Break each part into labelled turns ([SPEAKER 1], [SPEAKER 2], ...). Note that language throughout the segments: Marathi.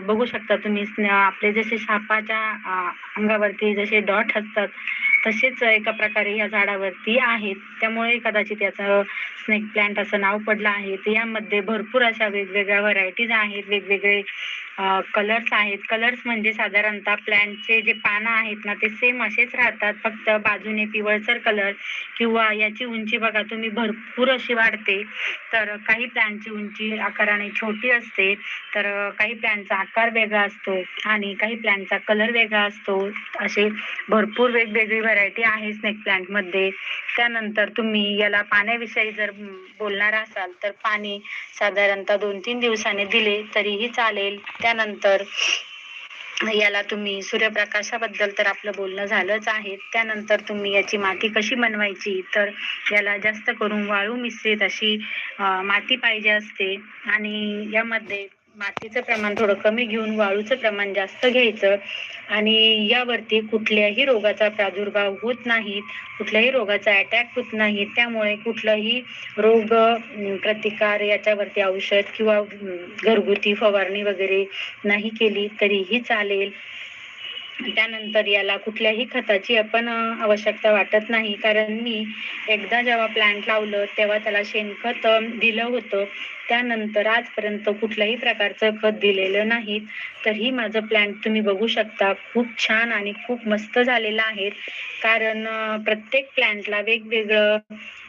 [SPEAKER 1] बघू शकता तुम्ही. आपले जसे सापाच्या अंगावरती जसे डॉट असतात तसेच एका प्रकारे या झाडावरती आहेत. त्यामुळे कदाचित याचं स्नेक प्लांट असं नाव पडलं आहे. यामध्ये भरपूर अशा वेगवेगळ्या व्हरायटीज आहेत. वेगवेगळे कलर्स आहेत. कलर्स म्हणजे साधारणतः प्लॅनचे जे पानं आहेत ना ते सेम असेच राहतात. फक्त बाजूने पिवळसर कलर किंवा याची उंची बघा तुम्ही भरपूर अशी वाढते. तर काही प्लॅनची उंची आकाराने छोटी असते. तर काही प्लॅनचा आकार वेगळा असतो आणि काही प्लॅनचा कलर वेगळा असतो. असे भरपूर वेगवेगळी व्हरायटी आहे स्नेक प्लॅन्टमध्ये त्यानंतर तुम्ही याला पाण्याविषयी जर बोलणार असाल तर पाणी साधारणतः दोन तीन दिवसाने दिले तरीही चालेल. त्यानंतर याला तुम्ही सूर्यप्रकाशाबद्दल तर आपलं बोलणं झालंच आहे. त्यानंतर तुम्ही याची माती कशी बनवायची? तर याला जास्त करून वाळू मिश्रित अशी माती पाहिजे असते. आणि यामध्ये मातीचं प्रमाण थोडं कमी घेऊन वाळूचं प्रमाण जास्त घ्यायचं. आणि यावरती कुठल्याही रोगाचा प्रादुर्भाव होत नाहीत कुठल्याही रोगाचा अटॅक होत नाही. त्यामुळे कुठलाही रोग प्रतिकार याच्यावरती औषध किंवा घरगुती फवारणी वगैरे नाही केली तरीही चालेल. त्यानंतर याला कुठल्याही खताची आपण आवश्यकता वाटत नाही. कारण मी एकदा जेव्हा प्लांट लावलं तेव्हा त्याला शेणखत दिलं होतं. त्यानंतर आजपर्यंत कुठल्याही प्रकारचं खत दिलेलं नाही. तर ही माझं प्लांट तुम्ही बघू शकता. खूप छान आणि खूप मस्त झालेलं आहे. कारण प्रत्येक प्लॅन्टला वेगवेगळं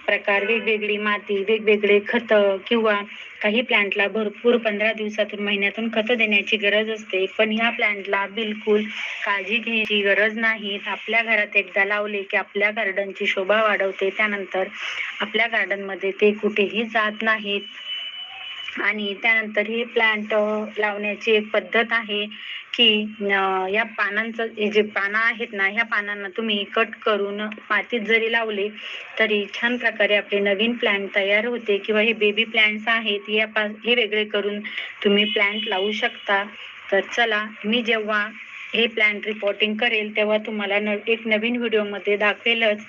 [SPEAKER 1] प्रकार वेगवेगळी माती वेगवेगळे खत किंवा काही प्लांटला भरपूर पंधरा दिवसातून महिन्यातून खत देण्याची गरज असते. पण ह्या प्लांटला बिलकुल काळजी घ्यायची गरज नाही. आपल्या घरात एकदा लावले की आपल्या गार्डनची शोभा वाढवते. त्यानंतर आपल्या गार्डनमध्ये ते कुठेही जात नाहीत. आणि त्यानंतर हे प्लांट लावण्याची एक पद्धत आहे की या पानांचं जे पानं आहेत ना ह्या पानांना तुम्ही कट करून मातीत जरी लावले तरी छान प्रकारे आपले नवीन प्लांट तयार होते किंवा हे बेबी प्लांट्स आहेत या पा हे वेगळे करून तुम्ही प्लांट लावू शकता. तर चला मी जेव्हा हे प्लांट रिपोर्टिंग करेल तेव्हा तुम्हाला न एक नवीन व्हिडिओमध्ये दाखवेलच.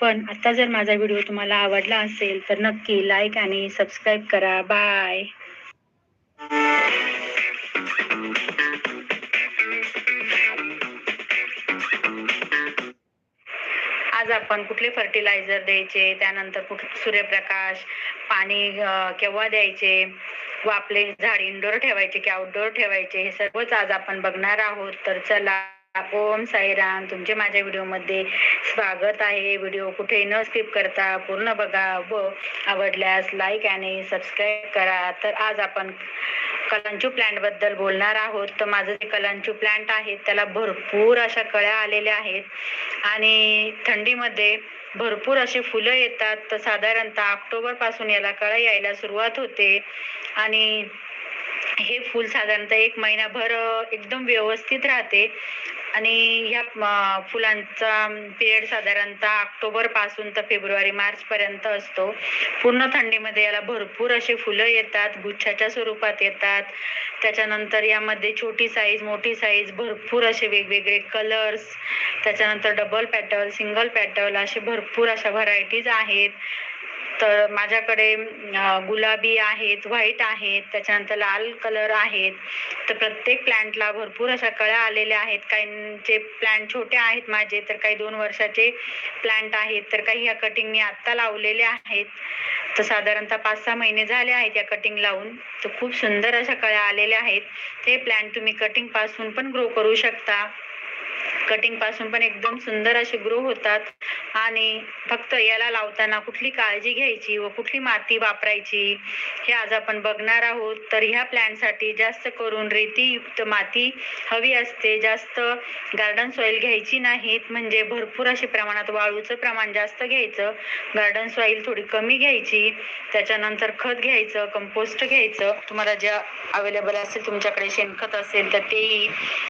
[SPEAKER 1] पण आता जर माझा व्हिडिओ तुम्हाला आवडला असेल तर नक्की लाईक आणि सबस्क्राईब करा. बाय आज आपण कुठले फर्टिलायझर द्यायचे त्यानंतर कुठ सूर्यप्रकाश पाणी केव्हा द्यायचे व आपले झाड इनडोअर ठेवायचे की आउटडोअर ठेवायचे हे सर्वच आज आपण बघणार आहोत. तर चला ओम साईराम. तुमचे माझ्या व्हिडिओमध्ये स्वागत आहे. व्हिडिओ कुठे न स्किप करता पूर्ण बघा. व आवडल्यास लाईक आणि सबस्क्राईब करा. तर आज आपण कलांचू प्लांटबद्दल बोलणार आहोत. तर माझं जे कलांचू प्लांट आहे त्याला भरपूर अशा कळ्या आलेल्या आहेत. आणि थंडीमध्ये भरपूर अशी फुलं येतात. तर साधारणतः ऑक्टोबरपासून याला कळ्या यायला सुरुवात होते. आणि हे फूल साधारणतः एक महिनाभर एकदम व्यवस्थित राहते. आणि ह्या फुलांचा पिरियड साधारणतः ऑक्टोबरपासून तर फेब्रुवारी मार्च पर्यंत असतो. पूर्ण थंडीमध्ये याला भरपूर असे फुलं येतात गुच्छाच्या स्वरूपात येतात. त्याच्यानंतर यामध्ये छोटी साईज मोठी साईज भरपूर असे वेगवेगळे कलर्स त्याच्यानंतर डबल पॅटल सिंगल पॅटल असे भरपूर अशा व्हरायटीज आहेत. तर माझ्याकडे गुलाबी आहेत व्हाईट आहेत त्याच्यानंतर लाल कलर आहेत. तर प्रत्येक प्लॅन्टला भरपूर अशा कळ्या आलेल्या आहेत. काहींचे प्लॅन्ट छोटे आहेत माझे तर काही दोन वर्षाचे प्लॅन्ट आहेत. तर काही ह्या कटिंग मी आत्ता लावलेले आहेत. तर साधारणतः पाच सहा महिने झाले आहेत या कटिंग लावून. तर खूप सुंदर अशा कळ्या आलेल्या आहेत. ते प्लॅन्ट तुम्ही कटिंगपासून पण ग्रो करू शकता. कटिंगपासून पण एकदम सुंदर असे ग्रो होतात. आणि फक्त याला लावताना कुठली काळजी घ्यायची व कुठली माती वापरायची हे आज आपण बघणार आहोत. तर ह्या प्लॅनसाठी जास्त करून रेतीयुक्त माती हवी असते. जास्त गार्डन सॉईल घ्यायची नाहीत. म्हणजे भरपूर अशी प्रमाणात वाळूचं प्रमाण जास्त घ्यायचं. गार्डन सॉईल थोडी कमी घ्यायची. त्याच्यानंतर खत घ्यायचं कंपोस्ट घ्यायचं. तुम्हाला ज्या अवेलेबल असेल तुमच्याकडे शेणखत असेल तर तेही